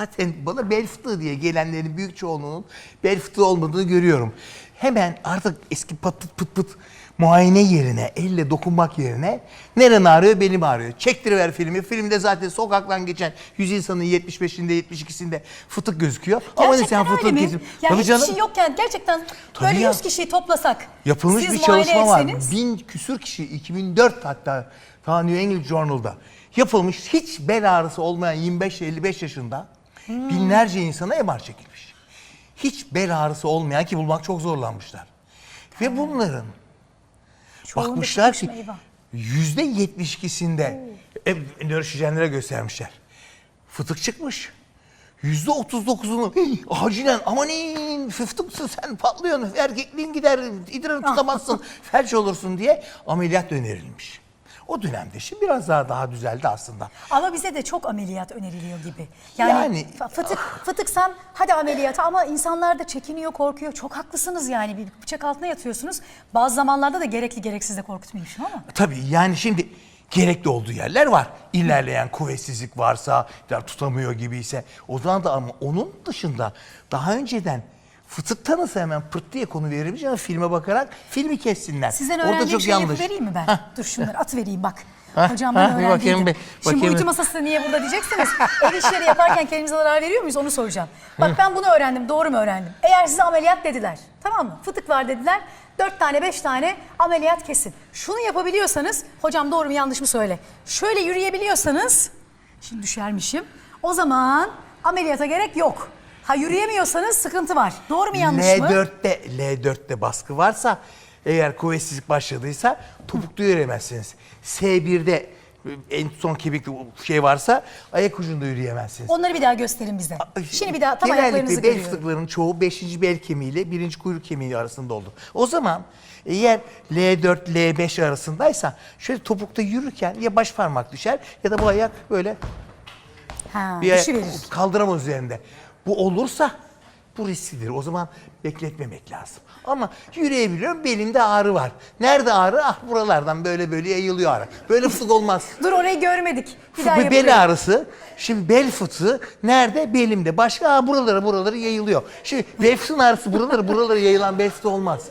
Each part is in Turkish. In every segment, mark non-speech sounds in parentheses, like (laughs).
Zaten bana bel fıtığı diye gelenlerin büyük çoğunluğunun bel fıtığı olmadığını görüyorum. Hemen artık eski pat pıt pıt pıt muayene yerine, elle dokunmak yerine neren ağrıyor benim ağrıyor. Çektiriver filmi. Filmde zaten sokaktan geçen 100 insanın 75'inde 72'sinde fıtık gözüküyor. Ama ne Gerçekten sen öyle fıtık mi? kesin. Yani Tabii hiç canım. kişi yokken gerçekten Tabii böyle ya. 100 kişiyi toplasak. Yapılmış siz bir muayene çalışma var. etseniz, Bin küsür kişi 2004 hatta ta New England Journal'da yapılmış hiç bel ağrısı olmayan 25-55 yaşında Hmm. binlerce insana MR çekilmiş. Hiç bel ağrısı olmayan ki bulmak çok zorlanmışlar. Ve bunların Çoğunda bakmışlar ki yüzde 72'sinde e, nöroşijenlere göstermişler. Fıtık çıkmış. Yüzde 39'unu "Hey, acilen amanin fıtıksın sen patlıyorsun erkekliğin gider idrarını tutamazsın (laughs) felç olursun diye ameliyat önerilmiş. O dönemde şimdi biraz daha daha düzeldi aslında. Ama bize de çok ameliyat öneriliyor gibi. Yani, Yani- fıtık fıtıksan hadi ameliyata ama insanlar da çekiniyor, korkuyor. Çok haklısınız yani. Bir bıçak altına yatıyorsunuz. Bazı zamanlarda da gerekli gereksiz de korkutmayayım ama. Tabii yani şimdi gerekli olduğu yerler var. İlerleyen kuvvetsizlik varsa, tutamıyor gibiyse o zaman da ama onun dışında daha önceden fıtık tanısı hemen pırt diye konu ama filme bakarak filmi kessinler. Sizden Orada öğrendiğim çok şeyi yanlış. yapıvereyim mi ben? Hah. Dur şunları at vereyim bak. Hocamdan hah, bir bakayım öğrendiydim. Şimdi bakayım bir. masası niye burada diyeceksiniz. Ev işleri yaparken kendimize zarar veriyor muyuz onu soracağım. Bak ben bunu öğrendim doğru mu öğrendim? Eğer size ameliyat dediler tamam mı? Fıtık var dediler. Dört tane beş tane ameliyat kesin. Şunu yapabiliyorsanız hocam doğru mu yanlış mı söyle. Şöyle yürüyebiliyorsanız şimdi düşermişim. O zaman ameliyata gerek yok. Ha yürüyemiyorsanız sıkıntı var. Doğru mu yanlış mı? L4'te L4'te baskı varsa eğer kuvvetsizlik başladıysa topuklu yürüyemezsiniz. S1'de en son kemikli şey varsa ayak ucunda yürüyemezsiniz. Onları bir daha gösterin bize. Şimdi bir daha tam ayaklarınızı Genellikle bel görüyorum. fıtıklarının çoğu 5. bel kemiği ile 1. kuyruk kemiği arasında olur. O zaman eğer L4, L5 arasındaysa şöyle topukta yürürken ya baş parmak düşer ya da bu ayak böyle Ha, bir ayak düşüverir. kaldıramaz üzerinde. Bu olursa bu risklidir. O zaman bekletmemek lazım. Ama yürüyebiliyorum belimde ağrı var. Nerede ağrı? Ah buralardan böyle böyle yayılıyor ağrı. Böyle fıtık olmaz. (laughs) Dur orayı görmedik. Bir daha yapıyorum. bel ağrısı. Şimdi bel fıtığı nerede? Belimde. Başka aa, buralara buralara yayılıyor. Şimdi bel fıtığının ağrısı buralara buralara yayılan bel fıtığı olmaz.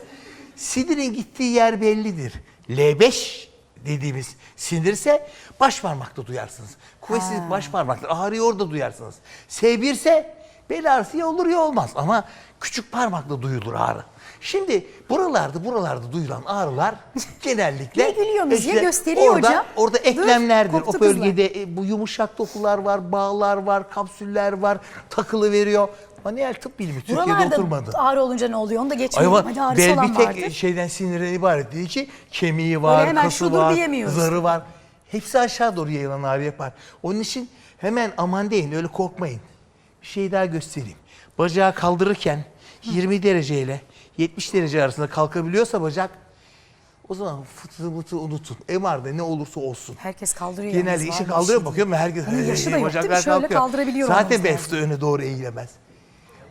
Sindirin gittiği yer bellidir. L5 dediğimiz sindirse baş parmakta duyarsınız. Kuvvetsiz baş parmakta ağrıyı orada duyarsınız. S1 ise bel ağrısı ya olur ya olmaz ama küçük parmakla duyulur ağrı. Şimdi buralarda buralarda duyulan ağrılar (laughs) genellikle Ne gülüyorsunuz ya? işte Gösteriyor orada, hocam. Orada Dur, eklemlerdir. koptu o kızlar. bölgede e, bu yumuşak dokular var, bağlar var, kapsüller var, takılı veriyor. Manuel tıp bilimi Türkiye'de Buralarda oturmadı. ağrı olunca ne oluyor onu da geçmeyelim. ama Hadi ağrısı bel bir tek vardır. şeyden sinirden ibaret değil ki kemiği var, hemen kası var, zarı var. Hepsi aşağı doğru yayılan ağrı yapar. Onun için hemen aman deyin öyle korkmayın. Bir şey daha göstereyim. Bacağı kaldırırken 20 dereceyle 70 derece arasında kalkabiliyorsa bacak o zaman fıtığı mıtığı unutun. MR'da ne olursa olsun. Herkes kaldırıyor. Genelde işi kaldırıyor bakıyorum herkes Onun (laughs) yaşı da yok değil mi? bacaklar Şöyle kalkıyor. kaldırabiliyor Zaten bel lazım. fıtığı öne doğru eğilemez.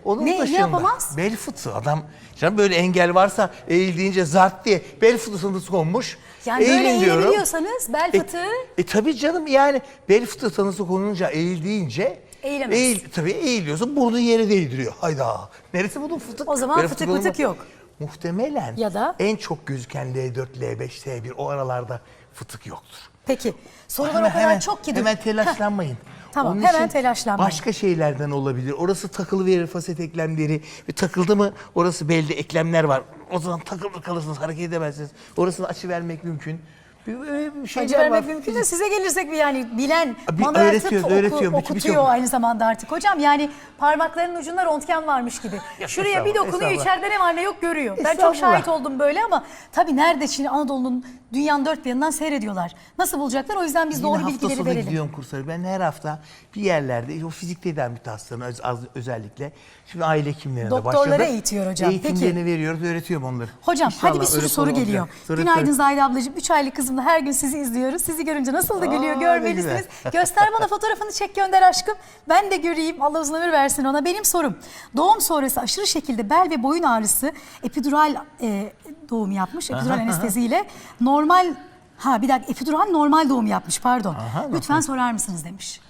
Onun Ne- ne dışında yapamaz? bel fıtığı adam canım böyle engel varsa eğildiğince zart diye bel fıtığını konmuş. Yani böyle Eğilin diyorum. eğilebiliyorsanız bel E, fıtığı e tabii canım yani bel fıtığı tanısı konunca eğil deyince Eğilemez. Eğil, tabii eğiliyorsun burnu yere değdiriyor. Hayda. Neresi bunun fıtık? O zaman fıtık fıtığı mıtık olmaz. yok. Muhtemelen Ya da? en çok gözüken L4, L5, S1 o aralarda fıtık yoktur. Peki sorular Hemen- o kadar hemen- çok ki. Hemen (laughs) telaşlanmayın. Tamam, Onun hemen için telaşlanmayın. Başka şeylerden olabilir. Orası takılı verir faset eklemleri. Ve takıldı mı orası belde eklemler var. O zaman takılı kalırsınız hareket edemezsiniz. Orasını açı vermek mümkün. Bir, şeyler Acı vermek var. mümkün de size gelirsek bir yani bilen Bir manuel öğretiyoruz, tıp oku- öğretiyorum. Bir- okutuyor birçok- aynı zamanda artık hocam. Yani parmaklarının ucunda röntgen varmış gibi. (laughs) Şuraya bir estağfurullah, dokunuyor estağfurullah. içeride ne var ne yok görüyor. Ben çok Estağfurullah. şahit oldum böyle ama tabii nerede şimdi Anadolu'nun dünyanın dört bir yanından seyrediyorlar. Nasıl bulacaklar? O yüzden biz Yine doğru hafta bilgileri sonu verelim. gidiyorum kurslara. Ben her hafta bir yerlerde o fizik tedavi hastalarına öz- az- özellikle. Şimdi aile hekimlerine de Doktorlara başladım. eğitiyor hocam. Eğitimlerini Peki. veriyoruz, öğretiyorum onları. Hocam hadi bir sürü öyle soru konu geliyor. olacak. Soru- Günaydın soru- Zahide ablacığım. Üç aylık kızımla her gün sizi izliyoruz. Sizi görünce nasıl da gülüyor Aa, görmelisiniz. (laughs) Göster bana fotoğrafını çek gönder aşkım. Ben de göreyim. Allah uzun ömür versin ona. Benim sorum. Doğum sonrası aşırı şekilde bel ve boyun ağrısı epidural e, doğum yapmış. Epidural anesteziyle. Normal Ha bir dakika epidural normal doğum yapmış pardon. Aha, Lütfen sorar mısınız demiş.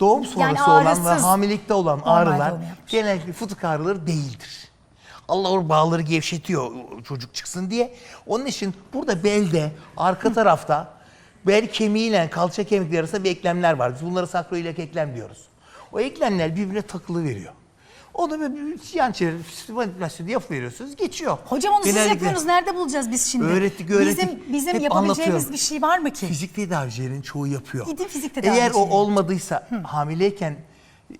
doğum sonrası Yani olan ve ağrısız. hamilelikte olan ağrılar genellikle fıtık ağrıları değildir. Allah o bağları gevşetiyor çocuk çıksın diye. Onun için burada belde, arka tarafta bel kemiğiyle kalça kemikleri arasında bir eklemler var. Biz bunlara sakroiliak eklem diyoruz. O eklemler birbirine takılı veriyor. Onu böyle bir yan çevir, manipülasyon yapıveriyorsunuz, geçiyor. Hocam onu siz Genellikle- yapıyorsunuz. Nerede bulacağız biz şimdi? Öğrettik, öğrettik. Bizim, bizim Hep yapabileceğimiz bir şey var mı ki? Fizik tedavicilerin çoğu yapıyor. Gidin fizik Eğer o olmadıysa hamileyken e,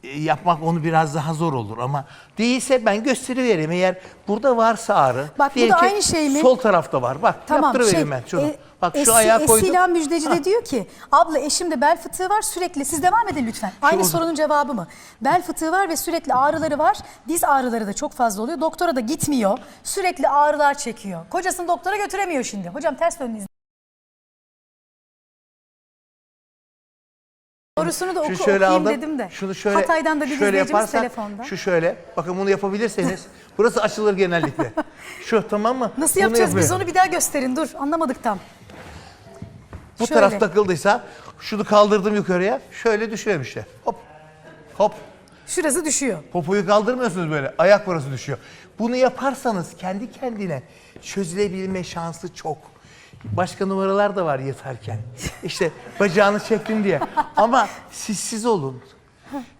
yapmak onu biraz daha zor olur ama değilse ben gösterivereyim. Eğer burada varsa ağrı. Bak, bu da ki aynı şey mi? Sol tarafta var. Bak yaptırıvereyim ben şunu. e, Bak şu Esi- ayağı koydum. Esila Müjdeci de diyor ki abla eşimde bel fıtığı var sürekli siz devam edin lütfen. Aynı o- sorunun cevabı mı? Bel fıtığı var ve sürekli ağrıları var. Diz ağrıları da çok fazla oluyor. Doktora da gitmiyor. Sürekli ağrılar çekiyor. Kocasını doktora götüremiyor şimdi. Hocam ters dönün Sorusunu da oku, şöyle okuyayım aldım. dedim de. Şunu şöyle Hatay'dan da bir şöyle izleyicimiz telefonda. Şu şöyle. Bakın bunu yapabilirseniz (laughs) burası açılır genellikle. (laughs) Şu tamam mı? Nasıl Bunu yapacağız biz yapıyorum. onu bir daha gösterin dur anlamadık tam. Bu Şöyle. taraf takıldıysa şunu kaldırdım yukarıya. Şöyle düşüyorum işte. Hop. Hop. Şurası düşüyor. Popoyu kaldırmıyorsunuz böyle. Ayak parası düşüyor. Bunu yaparsanız kendi kendine çözülebilme şansı çok. Başka numaralar da var yatarken. İşte bacağını çektim diye. Ama siz siz olun.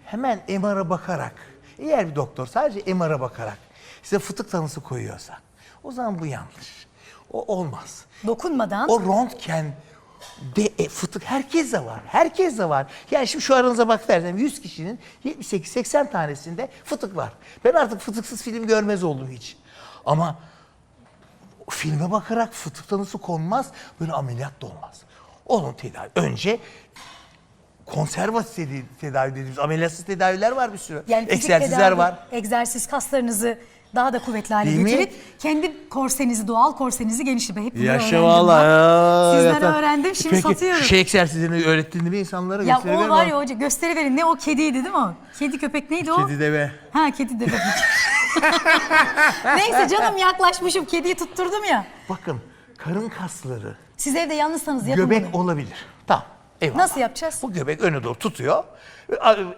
Hemen MR'a bakarak. Eğer bir doktor sadece MR'a bakarak size fıtık tanısı koyuyorsa o zaman bu yanlış. O olmaz. Dokunmadan. O röntgen de e, fıtık herkes de var. Herkes de var. Yani şimdi şu aranıza bak versem 100 kişinin 78-80 tanesinde fıtık var. Ben artık fıtıksız film görmez oldum hiç. Ama filme bakarak fıtık tanısı konmaz. Böyle ameliyat da olmaz. Onun tedavi. Önce konservatif tedavi, tedavi dediğimiz ameliyatsız tedaviler var bir sürü. Yani fizik Egzersizler tedavi, var. Egzersiz kaslarınızı daha da kuvvetli hale Değil mi? getirip kendi korsenizi, doğal korsenizi genişletip hep bunu Yaşa öğrendim. bak. ya. Sizden Zaten- öğrendim şimdi Peki, satıyorum. şey egzersizini öğrettin mi insanlara? ya Gösterebilir o var mi? ya hoca gösteriverin ne o kediydi değil mi o? Kedi köpek neydi o? Kedi deve. Ha kedi deve. (laughs) (laughs) Neyse canım yaklaşmışım kediyi tutturdum ya. Bakın karın kasları Siz evde yalnızsanız yapın göbek bunu. olabilir. Tamam. Eyvallah. Nasıl yapacağız? Bu göbek öne doğru tutuyor.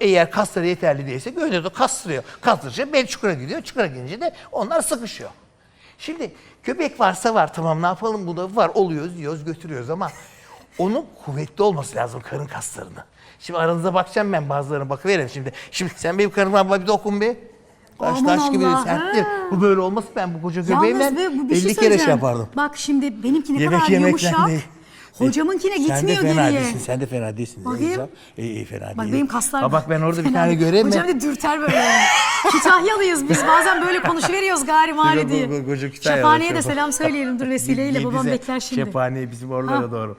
Eğer kasları yeterli değilse öne doğru kastırıyor. Kastırınca bel çukura gidiyor. Çukura gelince de onlar sıkışıyor. Şimdi göbek varsa var tamam ne yapalım bu da var oluyoruz yiyoruz götürüyoruz ama onun kuvvetli olması lazım karın kaslarını. Şimdi aranıza bakacağım ben bazılarına bakıveririm şimdi. Şimdi sen benim karıma bir dokun bir. Taş Aman taş gibi Allah, serttir. Bu böyle olmaz ben bu koca göbeğimle Yalnız be, bu bir 50 şey kere şey söyleyeceğim. yapardım. Bak şimdi benimki ne Yemek kadar yemekten yumuşak. değil. Hocamınkine Sen de gitmiyor fena geriye. değilsin. Sen de fena değilsin. Bakayım. İyi iyi fena Bak değil. benim kaslar Ha, bak ben orada bir Fena tane değil. göreyim mi? Hocam da dürter böyle. (laughs) Kütahyalıyız biz bazen böyle konuşuveriyoruz gari mari Yok, diye. koca Kütahyalı, Şaphaniye de selam söyleyelim dur vesileyle babam bekler şimdi. Şephane bizim oralara doğru.